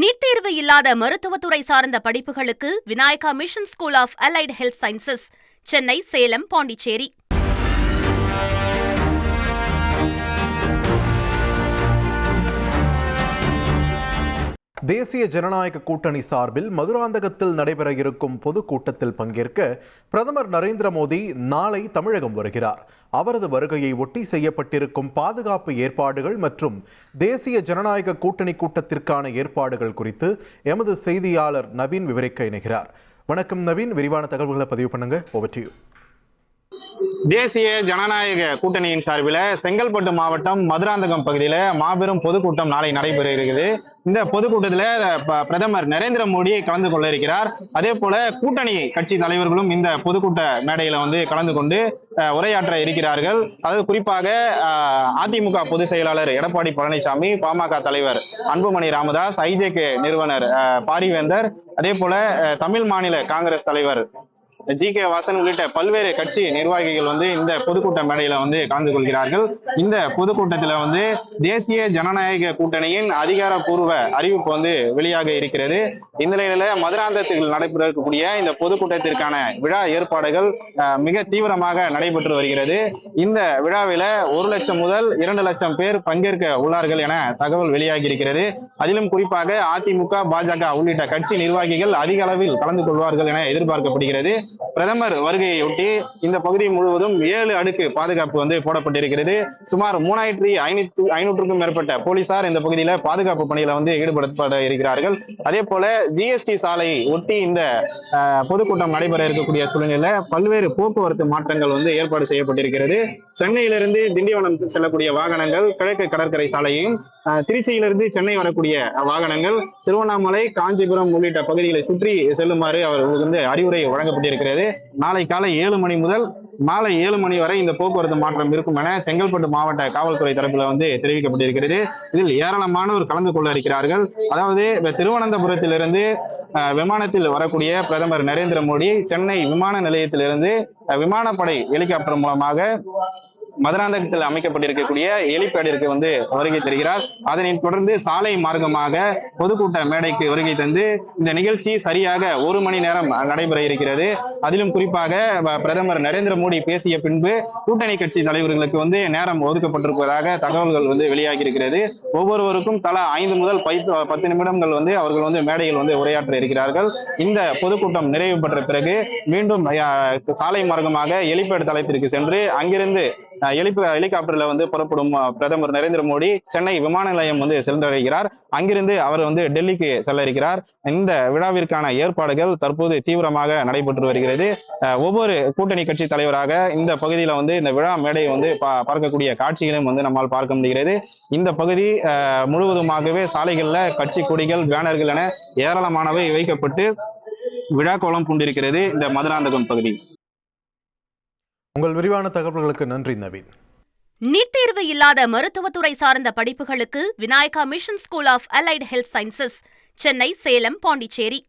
NEET தேர்வு இல்லாத மருத்துவத்துறை சார்ந்த படிப்புகளுக்கு Vinayaka mission school of allied health sciences Chennai Salem Pondicherry. தேசிய ஜனநாயக கூட்டணி சார்பில் மதுராந்தகத்தில் நடைபெற இருக்கும் பொதுக்கூட்டத்தில் பங்கேற்க பிரதமர் நரேந்திர மோடி நாளை தமிழகம் வருகிறார். அவரது வருகையை ஒட்டி செய்யப்பட்டிருக்கும் பாதுகாப்பு ஏற்பாடுகள் மற்றும் தேசிய ஜனநாயக கூட்டணி கூட்டத்திற்கான ஏற்பாடுகள் குறித்து எமது செய்தியாளர் நவீன் விவரிக்க இணைகிறார். வணக்கம் நவீன் விரிவான தகவல்களை பதிவு பண்ணுங்க. ஓவர் தேசிய ஜனநாயக கூட்டணியின் சார்பில் செங்கல்பட்டு மாவட்டம் மதுராந்தகம் பகுதியில் மாபெரும் பொதுக்கூட்டம் நாளை நடைபெற இருக்குது. இந்த பொதுக்கூட்டத்தில் பிரதமர் நரேந்திர மோடி கலந்து கொள்ள இருக்கிறார். அதே போல கூட்டணி கட்சி தலைவர்களும் இந்த பொதுக்கூட்ட மேடையில வந்து கலந்து கொண்டு அஹ், உரையாற்ற இருக்கிறார்கள். அதாவது குறிப்பாக அதிமுக பொதுச் செயலாளர் எடப்பாடி பழனிசாமி பாமக தலைவர் அன்புமணி ராமதாஸ் ஐஜேகே நிறுவனர் அஹ், பாரிவேந்தர் அதே போல தமிழ் மாநில காங்கிரஸ் தலைவர் ஜி கே வாசன் உள்ளிட்ட பல்வேறு கட்சி நிர்வாகிகள் வந்து இந்த பொதுக்கூட்ட மேடையில வந்து கலந்து கொள்கிறார்கள். இந்த பொதுக்கூட்டத்தில் வந்து தேசிய ஜனநாயக கூட்டணியின் அதிகாரப்பூர்வ அறிவிப்பு வந்து வெளியாக இருக்கிறது. இந்த நிலையில மதுராந்தத்தில் நடைபெற இருக்கக்கூடிய இந்த பொதுக்கூட்டத்திற்கான விழா ஏற்பாடுகள் மிக தீவிரமாக நடைபெற்று வருகிறது. இந்த விழாவில ஒரு லட்சம் முதல் இரண்டு லட்சம் பேர் பங்கேற்க உள்ளார்கள் என தகவல் வெளியாகி இருக்கிறது. அதிலும் குறிப்பாக அதிமுக பாஜக உள்ளிட்ட கட்சி நிர்வாகிகள் அதிக அளவில் கலந்து கொள்வார்கள் என எதிர்பார்க்கப்படுகிறது. isso. பிரதமர் வருகையொட்டி இந்த பகுதி முழுவதும் ஏழு அடுக்கு பாதுகாப்பு வந்து போடப்பட்டிருக்கிறது. சுமார் மூணாயிரத்தி ஐநூத்தி ஐநூற்றுக்கும் மேற்பட்ட போலீசார் இந்த பகுதியில பாதுகாப்பு பணியில வந்து ஈடுபடுத்தப்பட இருக்கிறார்கள். அதே போல ஜிஎஸ்டி சாலையை ஒட்டி இந்த பொதுக்கூட்டம் நடைபெற இருக்கக்கூடிய சூழ்நிலையில பல்வேறு போக்குவரத்து மாற்றங்கள் வந்து ஏற்பாடு செய்யப்பட்டிருக்கிறது. சென்னையிலிருந்து திண்டிவனம் செல்லக்கூடிய வாகனங்கள் கிழக்கு கடற்கரை சாலையையும் திருச்சியிலிருந்து சென்னை வரக்கூடிய வாகனங்கள் திருவண்ணாமலை காஞ்சிபுரம் உள்ளிட்ட பகுதிகளை சுற்றி செல்லுமாறு அவர்களுக்கு வந்து அறிவுரை வழங்கப்பட்டிருக்கிறது. நாளை காலை ஏழு மணி முதல் மாலை ஏழு மணி வரை இந்த போக்குவரத்து மாற்றம் இருக்கும் என செங்கல்பட்டு மாவட்ட காவல்துறை தரப்பில் வந்து தெரிவிக்கப்பட்டிருக்கிறது. இதில் ஏராளமானோர் கலந்து கொள்ள இருக்கிறார்கள். அதாவது திருவனந்தபுரத்திலிருந்து விமானத்தில் வரக்கூடிய பிரதமர் நரேந்திர மோடி சென்னை விமான நிலையத்திலிருந்து விமானப்படை ஹெலிகாப்டர் மூலமாக மதுராந்தகத்தில் அமைக்கப்பட்டிருக்கக்கூடிய ஹெலிபேடிற்கு வந்து வருகை தருகிறார். அதனை தொடர்ந்து சாலை மார்க்கமாக பொதுக்கூட்ட மேடைக்கு வருகை தந்து இந்த நிகழ்ச்சி சரியாக ஒரு மணி நேரம் நடைபெற இருக்கிறது. அதிலும் குறிப்பாக பிரதமர் நரேந்திர மோடி பேசிய பின்பு கூட்டணி கட்சி தலைவர்களுக்கு வந்து நேரம் ஒதுக்கப்பட்டிருப்பதாக தகவல்கள் வந்து வெளியாகி இருக்கிறது ஒவ்வொருவருக்கும் தலா ஐந்து முதல் பத்து நிமிடங்கள் வந்து அவர்கள் வந்து மேடையில் வந்து உரையாற்ற இருக்கிறார்கள். இந்த பொதுக்கூட்டம் நிறைவு பெற்ற பிறகு மீண்டும் சாலை மார்க்கமாக எலிபேட் தளத்திற்கு சென்று அங்கிருந்து ஹெலிப ஹெலிகாப்டர்ல வந்து புறப்படும் பிரதமர் நரேந்திர மோடி சென்னை விமான நிலையம் வந்து சென்றடைகிறார். அங்கிருந்து அவர் வந்து டெல்லிக்கு செல்ல இருக்கிறார் இந்த விழாவிற்கான ஏற்பாடுகள் தற்போது தீவிரமாக நடைபெற்று வருகிறது. அஹ், ஒவ்வொரு கூட்டணி கட்சி தலைவராக இந்த பகுதியில வந்து இந்த விழா மேடையை வந்து பா- பார்க்கக்கூடிய காட்சிகளையும் வந்து நம்மால் பார்க்க முடிகிறது. இந்த பகுதி அஹ், முழுவதுமாகவே சாலைகள்ல கட்சி கொடிகள் பேனர்கள் என ஏராளமானவை வைக்கப்பட்டு விழா கோலம் பூண்டிருக்கிறது இந்த மதுராந்தகம் பகுதி. உங்கள் விரிவான தகவல்களுக்கு நன்றி நவீன். நீட் தேர்வு இல்லாத மருத்துவத்துறை சார்ந்த படிப்புகளுக்கு Vinayaka mission school of allied health sciences Chennai Salem Pondicherry.